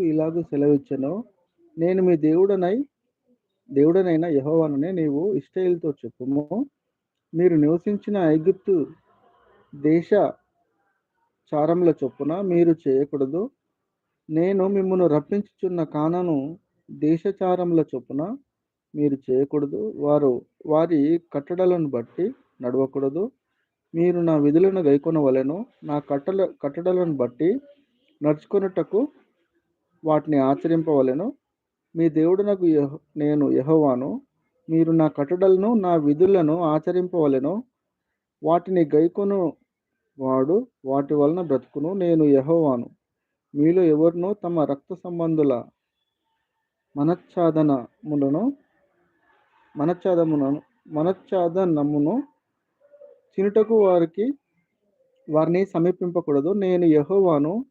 ప్రజలకు ఇలాగూ సెలవిచ్చెను. నేను మీ దేవుడనై దేవుడనైన యహోవాననే నీవు ఇశ్రాయేలుతో చెప్పుము. మీరు నివసించిన ఐగుప్తు దేశ చారముల చొప్పున మీరు చేయకూడదు. నేను మిమ్మను రప్పించుచున్న కానను దేశచారముల చొప్పున మీరు చేయకూడదు. వారు వారి కట్టడలను బట్టి నడవకూడదు. మీరు నా విధులను గైకొనవలెను. నా కట్టల కట్టడలను బట్టి నడుచుకొనుటకు వాటిని ఆచరింపవలను. మీ దేవుడునకు యెహో నేను యహోవాను. మీరు నా కట్టడలను నా విధులను ఆచరింపవలెను. వాటిని గైకొను వాడు వాటి వలన బ్రతుకును. నేను యహోవాను. మీలో ఎవరినో తమ రక్త సంబంధుల మనచ్ఛాదనములను మనచ్ఛాదములను మనచ్ఛాదనమును తినుటకు వారికి వారిని సమీపింపకూడదు. నేను యహోవాను.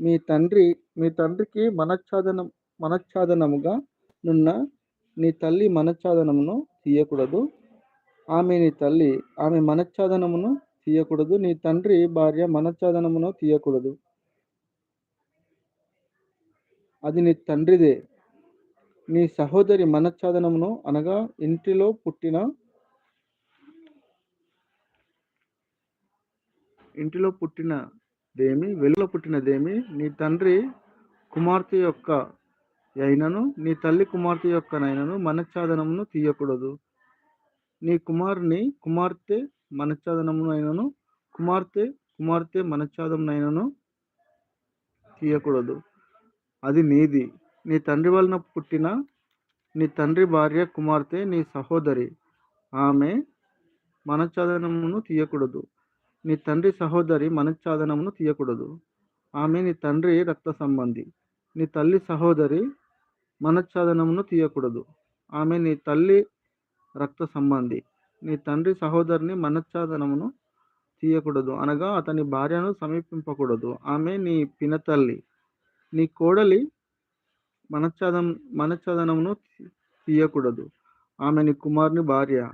మీ తండ్రి మీ తండ్రికి మనచ్ఛాదనం మనచ్ఛాదనముగా నున్న నీ తల్లి మనచ్ఛాదనమును తీయకూడదు. ఆమె నీ తల్లి ఆమె మనచ్ఛాదనమును తీయకూడదు. నీ తండ్రి భార్య మనచ్ఛాదనమును తీయకూడదు. అది నీ తండ్రిదే. నీ సహోదరి మనచ్ఛాదనమును అనగా ఇంటిలో పుట్టిన ఇంటిలో పుట్టిన దేమి వెలుగులో పుట్టినదేమి నీ తండ్రి కుమార్తె యొక్క అయినను నీ తల్లి కుమార్తె యొక్క నైనను మనచ్ఛాదనమును తీయకూడదు. నీ కుమారుని కుమార్తె మనచ్ఛాదనమును అయినను కుమార్తె కుమార్తె మనచ్ఛాదమునైనను తీయకూడదు. అది నీది. నీ తండ్రి వలన పుట్టిన నీ తండ్రి భార్య కుమార్తె నీ సహోదరి. ఆమె మనచ్ఛాదనమును తీయకూడదు. నీ తండ్రి సహోదరి మనచ్ఛాదనమును తీయకూడదు. ఆమె నీ తండ్రి రక్త సంబంధి. నీ తల్లి సహోదరి మనచ్ఛాదనమును తీయకూడదు. ఆమె నీ తల్లి రక్త సంబంధి. నీ తండ్రి సహోదరిని మనచ్ఛాదనమును తీయకూడదు. అనగా అతని భార్యను సమీపింపకూడదు. ఆమె నీ పినతల్లి. నీ కోడలి మనచ్ఛాదం మనచ్ఛాదనమును తీయకూడదు. ఆమె నీ కుమారుని భార్య.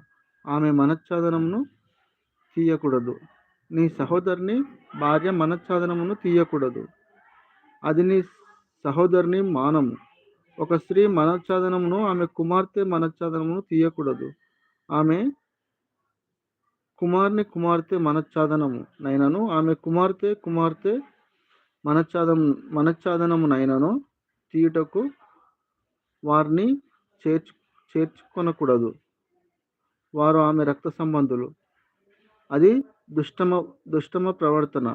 ఆమె మనచ్ఛాదనమును తీయకూడదు. నీ సహోదరుని భార్య మనచ్ఛాదనమును తీయకూడదు. అది నీ సహోదరుని మానము. ఒక స్త్రీ మనచ్ఛాదనమును ఆమె కుమార్తె మనచ్ఛాదనమును తీయకూడదు. ఆమె కుమార్ని కుమార్తె మనచ్ఛాదనము నైనను ఆమె కుమార్తె కుమార్తె మనచ్ఛాదం మనచ్ఛాదనమునైనను తీయుటకు వారిని చేర్చు చేర్చుకొనకూడదు. వారు ఆమె రక్త సంబంధులు. అది దుష్టమ దుష్టమ ప్రవర్తన.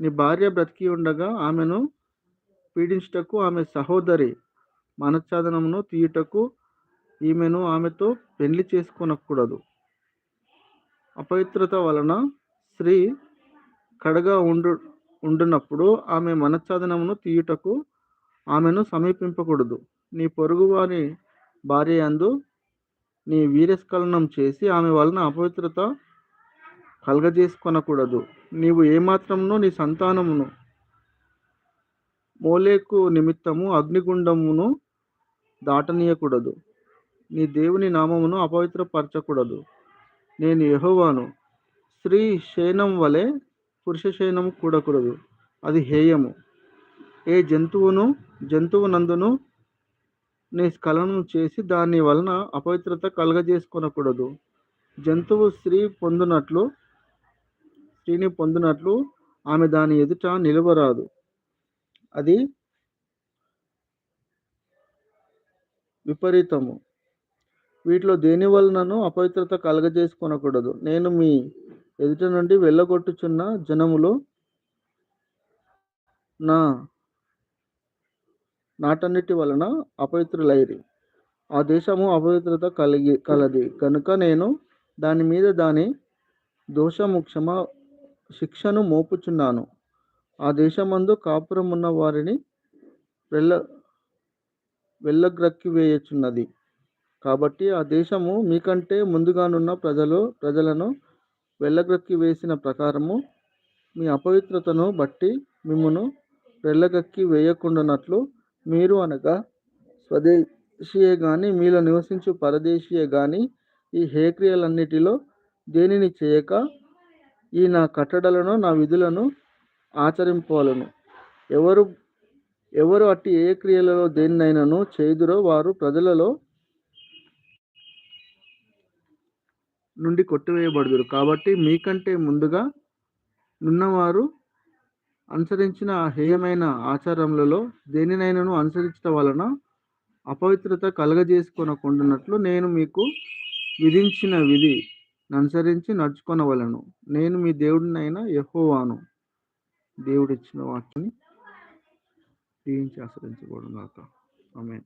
నీ భార్య బ్రతికి ఉండగా ఆమెను పీడించుటకు ఆమె సహోదరి మనచ్ఛాదనమును తీయుటకు ఈమెను ఆమెతో పెళ్ళి చేసుకొనకూడదు. అపవిత్రత వలన స్త్రీ కడగా ఉండు ఉండునప్పుడు ఆమె మనచ్ఛాదనమును తీయుటకు ఆమెను సమీపింపకూడదు. నీ పొరుగువారి భార్య అందు నీ వీరస్ఖలనం చేసి ఆమె వలన అపవిత్రత కలగజేసుకొనకూడదు. నీవు ఏమాత్రమును నీ సంతానమును మోలేకు నిమిత్తము అగ్నిగుండమును దాటనీయకూడదు. నీ దేవుని నామమును అపవిత్రపరచకూడదు. నేను యహోవాను. స్త్రీ శయనం వలె పురుష శయనము కూడకూడదు. అది హేయము. ఏ జంతువును జంతువు నందును నీ స్ఖలనం చేసి దాని వలన అపవిత్రత కలగజేసుకొనకూడదు. జంతువు స్త్రీ పొందినట్లు స్త్రీని పొందినట్లు ఆమె దాని ఎదుట నిలవరాదు అది విపరీతము. వీటిలో దేని వలనను అపవిత్రత కలగజేసుకొనకూడదు. నేను మీ ఎదుట నుండి వెళ్ళగొట్టుచున్న జనములో నా నాటన్నిటి వలన అపవిత్రులైరి. ఆ దేశము అపవిత్రత కలిగి కలది. కనుక నేను దాని మీద దాని దోషము క్షమ శిక్షను మోపుచున్నాను. ఆ దేశమందు కాపురం ఉన్న వారిని వెళ్ళ వెళ్ళగ్రక్కి వేయుచున్నది. కాబట్టి ఆ దేశము మీకంటే ముందుగానున్న ప్రజలు ప్రజలను వెళ్ళగ్రక్కి వేసిన ప్రకారము మీ అపవిత్రతను బట్టి మిమ్మను వెళ్ళగక్కి వేయకుండానట్లు మీరు అనగా స్వదేశీయే కానీ మీలో నివసించు పరదేశీయే కానీ ఈ హేక్రియలన్నిటిలో దేనిని చేయక ఈ నా కట్టడలను నా విధులను ఆచరింపాలను ఎవరు ఎవరు అట్టి ఏ క్రియలలో దేన్నైనాను చేదురో వారు ప్రజలలో నుండి కొట్టివేయబడుదురు. కాబట్టి మీకంటే ముందుగా నున్నవారు అనుసరించిన ఆ హేయమైన ఆచారములలో దేనినైనాను అనుసరించడం వలన అపవిత్రత కలగజేసుకొనకుండానట్లు నేను మీకు విధించిన విధి. అనుసరించి నడుచుకొనవలను. నేను మీ దేవుడినైనా యెహోవాను. దేవుడిచ్చిన వాక్యాన్ని దీవించి కాక ఆమె